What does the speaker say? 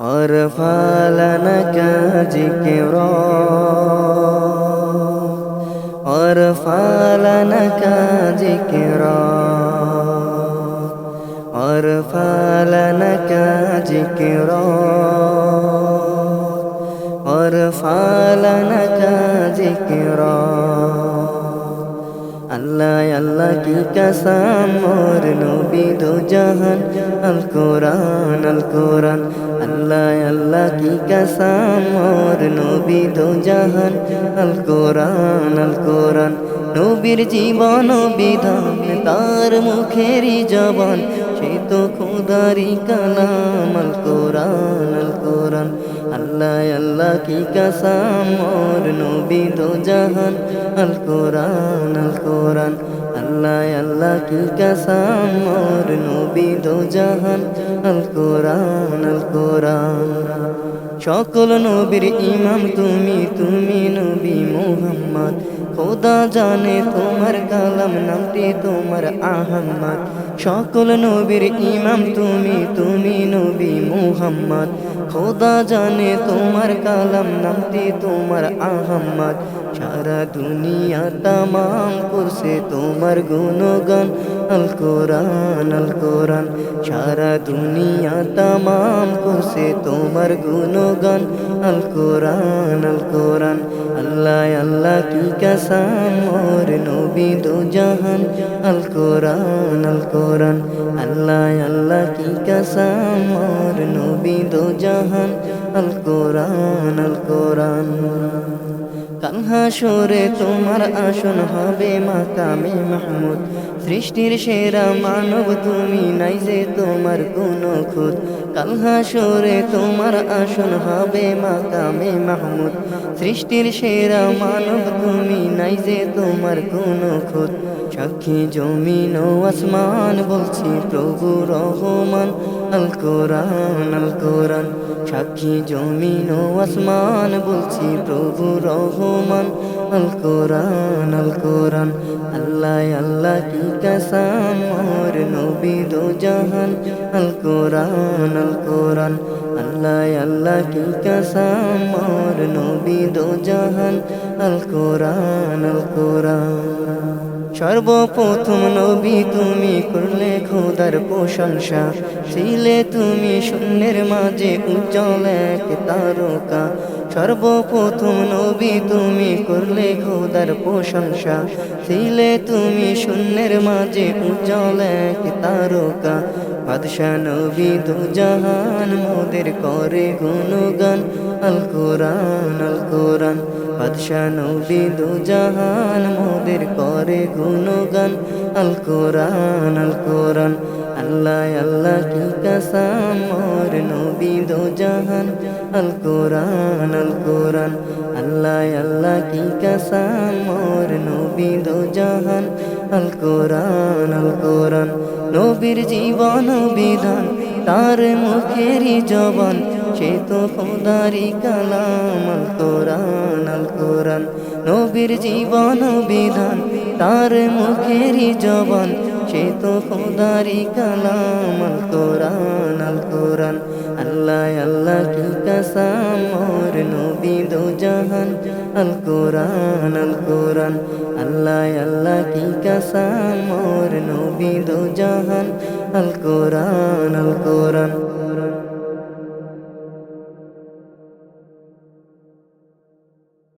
أرفع لك ذكرا أرفع لك ذكرا أرفع لك ذكرا أرفع আল্লাহ আল্লাহ কি কাসাম? মোর নবী দো জাহান। আল কোরআন আল কোরআন। আল্লাহ আল্লাহ কি কাসাম? মোর নবী দো জাহান। আল কোরআন আল কোরআন। নবীর জীবন বিধান, তার মুখেরই জবান। সে তো খুদারি কালাম। আল কোরআন আল কোরআন। আল্লাহ কি কাসাম মোর নবী দো জাহান। আল কোরআন আল কোরআন। আল্লাহ আল্লাহ কি কাসাম মোর নবী দো জাহান। আল কোরআন আল কোরআন। সকল নবীর ইমাম তুমি তুমি নবী মোহাম্মদ। খোদা জানে তোমার কালাম, নামটি তোমার আহম্মদ। সকল নবীর ইমাম তুমি তুমি নবী মোহাম্মদ। খোদা জানে তোমার কালাম, নামটি তোমার আহম্মদ। সারা দুনিয়া তামাম করছে তোমার গুণগান। আল কোরআন আল কোরআন। সারা দুনিয়া তামাম করছে তোমার গুণগান। আল কোরআন আল কোরআন। আল্লাহ আল্লাহ কি কাসাম মোর নবী দো জাহান। আল কোরআন আল কোরআন। আল্লাহ আল্লাহ কি কাসাম মোর নবী জাহান। আল কোরআন আল কোরআন। কালহা সরে তোমার আসন হবে মাকামে মাহমুদ। সৃষ্টির সেরা মানব তুমি নাই যে তোমার কোনো খুদ কালহা সরে তোমার আসন হবে মাকামে মাহমুদ। সৃষ্টির সেরা মানব তুমি নাই যে তোমার কোনো খুদ সাক্ষী জমিন ও আসমান বলছি প্রভু রহমান। আল কোরআন আল কোরআন। সাক্ষী জমিন ও আসমান বলছি, প্রভু রহমান। আল কোরআন আল কোরআন। আল্লাহ আল্লাহ কি কাসাম, মোর নবী দো জাহান। আল কোরআন আল কোরআন। আল্লাহ আল্লাহ কি কাসাম, মোর নবী দো জাহান। আল কোরআন আল কোরআন। সর্বপ্রথম নবী তুমি করলে খোদার প্রশংসা। ছিলে তুমি শূন্যের মাঝে উজ্জ্বল এক তারকা। সর্বপ্রথম নবী তুমি করলে খোদার প্রশংসা। ছিলে তুমি শূন্যের মাঝে উজ্জ্বল এক তারকা। বাদশাহ নবী দু জাহান মোদের করে গুণগান। আল কোরআন আল কোরআন। বাদশাহ নবী দু জাহান মোদের করে গুণগান। আল কোরআন আল কোরআন। আল্লাহ আল্লাহ কি কাসাম মোর নবী দু জাহান আল কোরআন আল কোরআন। আল্লাহ আল্লাহ কি কাসাম মোর নবী দু জাহান আল কোরআন আল কোরআন। নবীর জীবন বিধান, তার মুখেরই জবান। সে তো খোদারি কালাম কোরআন, আল কোরআন। নবীর জীবন বিধান, তার মুখেরই জবান। সে তো খোদারি কালাম কোরআন, আল কোরআন। আল্লাহ আল্লাহ কি কাসাম মোর নবী দো জাহান। আল কোরআন আল কোরআন। আল্লাহ আল্লাহ কি কাসাম মোর নবী দো জাহান। আল কোরআন আল কোরআন।